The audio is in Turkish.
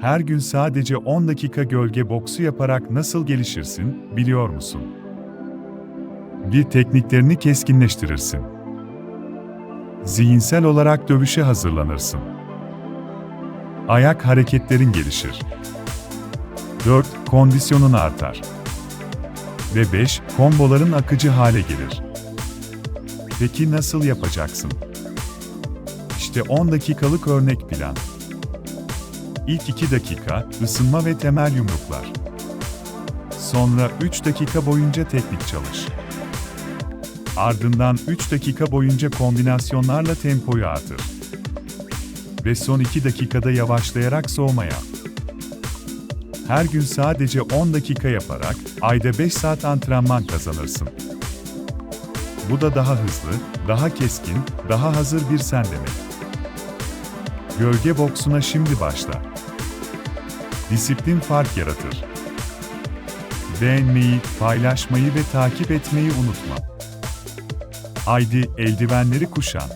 Her gün sadece 10 dakika gölge boksu yaparak nasıl gelişirsin, biliyor musun? Bir tekniklerini keskinleştirirsin. Zihinsel olarak dövüşe hazırlanırsın. Ayak hareketlerin gelişir. 4. Kondisyonun artar. Ve 5. Komboların akıcı hale gelir. Peki nasıl yapacaksın? İşte 10 dakikalık örnek plan. İlk 2 dakika ısınma ve temel yumruklar. Sonra 3 dakika boyunca teknik çalış. Ardından 3 dakika boyunca kombinasyonlarla tempoyu artır. Ve son 2 dakikada yavaşlayarak soğuma yap. Her gün sadece 10 dakika yaparak ayda 5 saat antrenman kazanırsın. Bu da daha hızlı, daha keskin, daha hazır bir sen demek. Gölge boksuna şimdi başla. Disiplin fark yaratır. Beğenmeyi, paylaşmayı ve takip etmeyi unutma. Haydi eldivenleri kuşan.